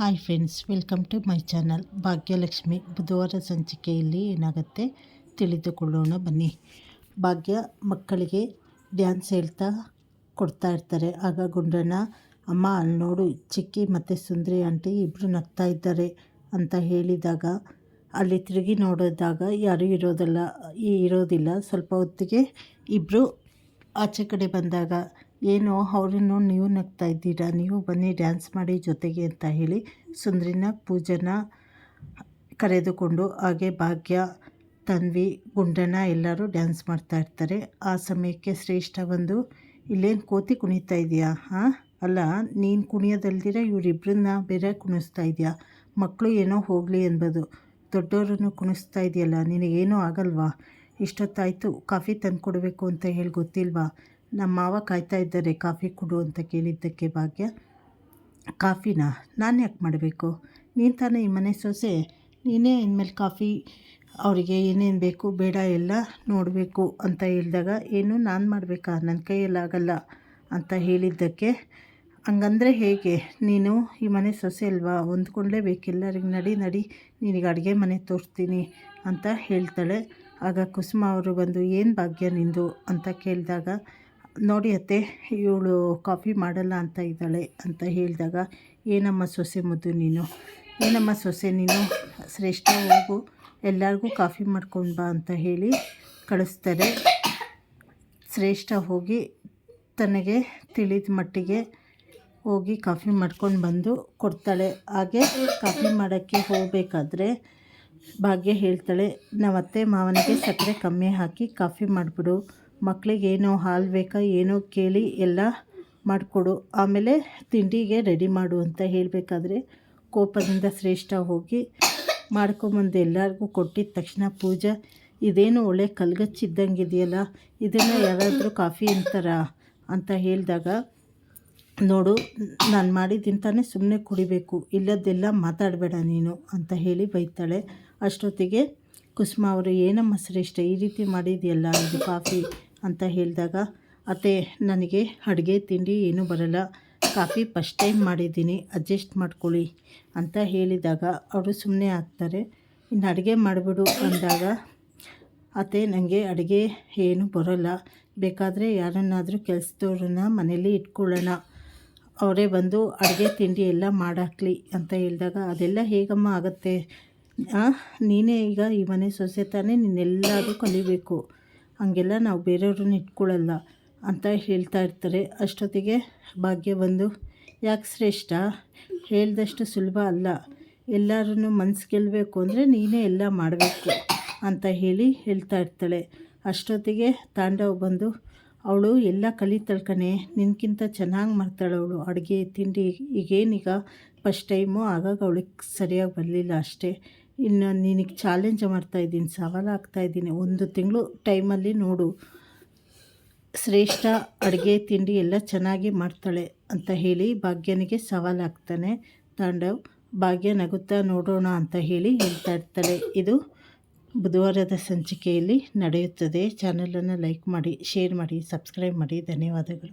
Hi friends, welcome to my channel. Bhagyalakshmi ಬುಧವಾರ ಸಂಚಿಕೆಯಲ್ಲಿ ಏನಾಗುತ್ತೆ ತಿಳಿದುಕೊಳ್ಳೋಣ ಬನ್ನಿ. ಭಾಗ್ಯ ಮಕ್ಕಳಿಗೆ ಡ್ಯಾನ್ಸ್ ಹೇಳ್ತಾ ಕೊಡ್ತಾ ಇರ್ತಾರೆ. ಆಗ ಗುಂಡಣ್ಣ ಅಮ್ಮ ಅಲ್ಲಿ ನೋಡು, ಚಿಕ್ಕಿ ಮತ್ತು ಸುಂದರಿ ಆಂಟಿ ಇಬ್ಬರು ನಗ್ತಾ ಇದ್ದಾರೆ ಅಂತ ಹೇಳಿದಾಗ, ಅಲ್ಲಿ ತಿರುಗಿ ನೋಡಿದಾಗ ಯಾರೂ ಇರೋದಲ್ಲ, ಈ ಇರೋದಿಲ್ಲ. ಸ್ವಲ್ಪ ಹೊತ್ತಿಗೆ ಇಬ್ಬರು ಆಚೆ ಕಡೆ ಬಂದಾಗ ಏನು ಅವರನ್ನು ನೀವು ನಗ್ತಾ ಇದ್ದೀರಾ? ನೀವು ಬನ್ನಿ, ಡ್ಯಾನ್ಸ್ ಮಾಡಿ ಜೊತೆಗೆ ಅಂತ ಹೇಳಿ ಸುಂದ್ರಿನ, ಪೂಜನ ಕರೆದುಕೊಂಡು ಹಾಗೆ ಭಾಗ್ಯ, ತನ್ವಿ, ಗುಂಡನ ಎಲ್ಲರೂ ಡ್ಯಾನ್ಸ್ ಮಾಡ್ತಾ ಇರ್ತಾರೆ. ಆ ಸಮಯಕ್ಕೆ ಶ್ರೇಷ್ಠ ಬಂದು, ಇಲ್ಲೇನು ಕೋತಿ ಕುಣಿತಾ ಇದೆಯಾ? ಹಾಂ? ಅಲ್ಲ, ನೀನು ಕುಣಿಯೋದಲ್ದಿರ ಇವರಿಬ್ಬರನ್ನ ಬೇರೆ ಕುಣಿಸ್ತಾ ಇದೆಯಾ? ಮಕ್ಕಳು ಏನೋ ಹೋಗಲಿ ಅನ್ಬೋದು ದೊಡ್ಡವರನ್ನು ಕುಣಿಸ್ತಾ ಇದೆಯಲ್ಲ, ನಿನಗೇನೂ ಆಗಲ್ವಾ? ಇಷ್ಟೊತ್ತಾಯಿತು, ಕಾಫಿ ತಂದು ಕೊಡಬೇಕು ಅಂತ ಹೇಳಿ ಗೊತ್ತಿಲ್ವಾ? ನಮ್ಮ ಮಾವ ಕಾಯ್ತಾ ಇದ್ದಾರೆ, ಕಾಫಿ ಕೊಡು ಅಂತ ಕೇಳಿದ್ದಕ್ಕೆ ಭಾಗ್ಯ. ಕಾಫಿನ? ನಾನು ಯಾಕೆ ಮಾಡಬೇಕು? ನೀನು ತಾನೇ ಈ ಮನೆ ಸೊಸೆ. ನೀನೇ ಇನ್ಮೇಲೆ ಕಾಫಿ ಅವರಿಗೆ ಏನೇನು ಬೇಕು, ಬೇಡ ಎಲ್ಲ ನೋಡಬೇಕು ಅಂತ ಹೇಳಿದಾಗ, ಏನು ನಾನು ಮಾಡಬೇಕಾ? ನನ್ನ ಕೈಯಲ್ಲಾಗಲ್ಲ ಅಂತ ಹೇಳಿದ್ದಕ್ಕೆ, ಹಂಗಂದರೆ ಹೇಗೆ? ನೀನು ಈ ಮನೆ ಸೊಸೆ ಅಲ್ವಾ? ಹೊಂದ್ಕೊಳ್ಳೇಬೇಕು ಎಲ್ಲರಿಗೆ ನಡಿ ನಡಿ. ನಿನಗೆ ಅಡುಗೆ ಮನೆ ತೋರಿಸ್ತೀನಿ ಅಂತ ಹೇಳ್ತಾಳೆ. ಆಗ ಕುಸುಮ ಅವರು ಬಂದು, ಏನು ಭಾಗ್ಯ ನಿಂದು? ಅಂತ ಕೇಳಿದಾಗ ನೋಡಿ ಅತ್ತೆ, ಇವಳು ಕಾಫಿ ಮಾಡಲ್ಲ ಅಂತ ಇದ್ದಾಳೆ ಅಂತ ಹೇಳಿದಾಗ, ಏನಮ್ಮ ಸೊಸೆ ಮುದ್ದು ನೀನು? ಏನಮ್ಮ ಸೊಸೆ ನೀನು? ಶ್ರೇಷ್ಠ ಹೋಗು, ಎಲ್ಲರಿಗೂ ಕಾಫಿ ಮಾಡ್ಕೊಂಡು ಬಾ ಅಂತ ಹೇಳಿ ಕಳಿಸ್ತಾರೆ. ಶ್ರೇಷ್ಠ ಹೋಗಿ ತನಗೆ ತಿಳಿದ ಮಟ್ಟಿಗೆ ಹೋಗಿ ಕಾಫಿ ಮಾಡ್ಕೊಂಡು ಬಂದು ಕೊಡ್ತಾಳೆ. ಹಾಗೆ ಕಾಫಿ ಮಾಡೋಕ್ಕೆ ಹೋಗಬೇಕಾದ್ರೆ ಭಾಗ್ಯ ಹೇಳ್ತಾಳೆ ನಮ್ಮ ಅತ್ತೆ ಮಾವನಿಗೆ ಸಕ್ಕರೆ ಕಮ್ಮಿ ಹಾಕಿ ಕಾಫಿ ಮಾಡಿಬಿಡು ಮಕ್ಕಳಿಗೆ ಏನೋ ಹಾಲು ಬೇಕಾ, ಏನೋ ಕೇಳಿ ಎಲ್ಲ ಮಾಡಿಕೊಡು. ಆಮೇಲೆ ತಿಂಡಿಗೆ ರೆಡಿ ಮಾಡು ಅಂತ ಹೇಳಬೇಕಾದ್ರೆ ಕೋಪದಿಂದ ಶ್ರೇಷ್ಠ ಹೋಗಿ ಮಾಡ್ಕೊಂಬಂದು ಎಲ್ಲರಿಗೂ ಕೊಟ್ಟಿದ್ದ ತಕ್ಷಣ ಪೂಜಾ, ಇದೇನು ಒಳ್ಳೆ ಕಲ್ಗಚ್ಚಿದ್ದಂಗಿದೆಯಲ್ಲ, ಇದನ್ನು ಯಾರಾದರೂ ಕಾಫಿ ಅಂತಾರ ಅಂತ ಹೇಳಿದಾಗ, ನೋಡು, ನಾನು ಮಾಡಿದ್ದಿಂತಾನೆ ಸುಮ್ಮನೆ ಕುಡಿಬೇಕು ಇಲ್ಲದೆಲ್ಲ ಮಾತಾಡಬೇಡ ನೀನು ಅಂತ ಹೇಳಿ ಬೈತಾಳೆ. ಅಷ್ಟೊತ್ತಿಗೆ ಕುಸುಮ ಅವರು, ಏನಮ್ಮ ಶ್ರೇಷ್ಠ, ಈ ರೀತಿ ಮಾಡಿದೆಯಲ್ಲ, ಇದು ಕಾಫಿ ಅಂತ ಹೇಳಿದಾಗ, ಅತ್ತೆ, ನನಗೆ ಅಡುಗೆ, ತಿಂಡಿ ಏನೂ ಬರಲ್ಲ. ಕಾಫಿ ಫಸ್ಟ್ ಟೈಮ್ ಮಾಡಿದ್ದೀನಿ. ಅಡ್ಜಸ್ಟ್ ಮಾಡ್ಕೊಳ್ಳಿ ಅಂತ ಹೇಳಿದಾಗ ಅವರು ಸುಮ್ಮನೆ ಆಗ್ತಾರೆ. ಇನ್ನು ಅಡುಗೆ ಮಾಡಿಬಿಡು ಅಂದಾಗ, ಅತ್ತೆ ನನಗೆ ಅಡುಗೆ ಏನು ಬರೋಲ್ಲ. ಬೇಕಾದರೆ ಯಾರನ್ನಾದರೂ ಕೆಲಸದವ್ರನ್ನ ಮನೇಲಿ ಇಟ್ಕೊಳ್ಳೋಣ. ಅವರೇ ಬಂದು ಅಡುಗೆ, ತಿಂಡಿ ಎಲ್ಲ ಮಾಡಾಕ್ಲಿ ಅಂತ ಹೇಳಿದಾಗ, ಅದೆಲ್ಲ ಹೇಗಮ್ಮ ಆಗುತ್ತೆ? ನೀನೇ ಈಗ ಈ ಮನೆ ಸೊಸೆ ತಾನೇ ನೀನೆಲ್ಲರೂ ಕಲಿಬೇಕು. ಹಾಗೆಲ್ಲ ನಾವು ಬೇರೆಯವ್ರನ್ನ ಇಟ್ಕೊಳ್ಳಲ್ಲ ಅಂತ ಹೇಳ್ತಾ ಇರ್ತಾರೆ. ಅಷ್ಟೊತ್ತಿಗೆ ಭಾಗ್ಯ ಬಂದು, ಯಾಕೆ ಶ್ರೇಷ್ಠ? ಹೇಳಿದಷ್ಟು ಸುಲಭ ಅಲ್ಲ. ಎಲ್ಲರೂ ಮನಸ್ಸು ಗೆಲ್ಲಬೇಕು ಅಂದರೆ ನೀನೇ ಎಲ್ಲ ಮಾಡಬೇಕು ಅಂತ ಹೇಳಿ ಹೇಳ್ತಾ ಇರ್ತಾಳೆ. ಅಷ್ಟೊತ್ತಿಗೆ ತಾಂಡವ್ ಬಂದು, ಅವಳು ಎಲ್ಲ ಕಲಿತಾಳೆ ಕಣೆ. ನಿನ್ಗಿಂತ ಚೆನ್ನಾಗಿ ಮಾಡ್ತಾಳೆ ಅವಳು. ಅಡುಗೆ, ತಿಂಡಿ, ಈಗೇನೀಗ ಫಸ್ಟ್ ಟೈಮು ಆಗಾಗ ಅವಳಿಗೆ ಸರಿಯಾಗಿ ಬರಲಿಲ್ಲ ಅಷ್ಟೇ. ಇನ್ನು ನಿನಗೆ ಚಾಲೆಂಜ್ ಮಾಡ್ತಾ ಇದ್ದೀನಿ, ಸವಾಲು ಆಗ್ತಾಯಿದ್ದೀನಿ ಒಂದು ತಿಂಗಳು ಟೈಮಲ್ಲಿ ನೋಡು. ಶ್ರೇಷ್ಠ ಅಡುಗೆ, ತಿಂಡಿ ಎಲ್ಲ ಚೆನ್ನಾಗಿ ಮಾಡ್ತಾಳೆ ಅಂತ ಹೇಳಿ ಭಾಗ್ಯನಿಗೆ ಸವಾಲು ಹಾಕ್ತಾನೆ ತಾಂಡವ್, ಭಾಗ್ಯ ನಗುತ್ತಾ ನೋಡೋಣ ಅಂತ ಹೇಳಿ ಹೇಳ್ತಾ ಇರ್ತಾಳೆ. ಇದು ಬುಧವಾರದ ಸಂಚಿಕೆಯಲ್ಲಿ ನಡೆಯುತ್ತದೆ. ಚಾನಲನ್ನು ಲೈಕ್ ಮಾಡಿ ಶೇರ್ ಮಾಡಿ ಸಬ್ಸ್ಕ್ರೈಬ್ ಮಾಡಿ. ಧನ್ಯವಾದಗಳು.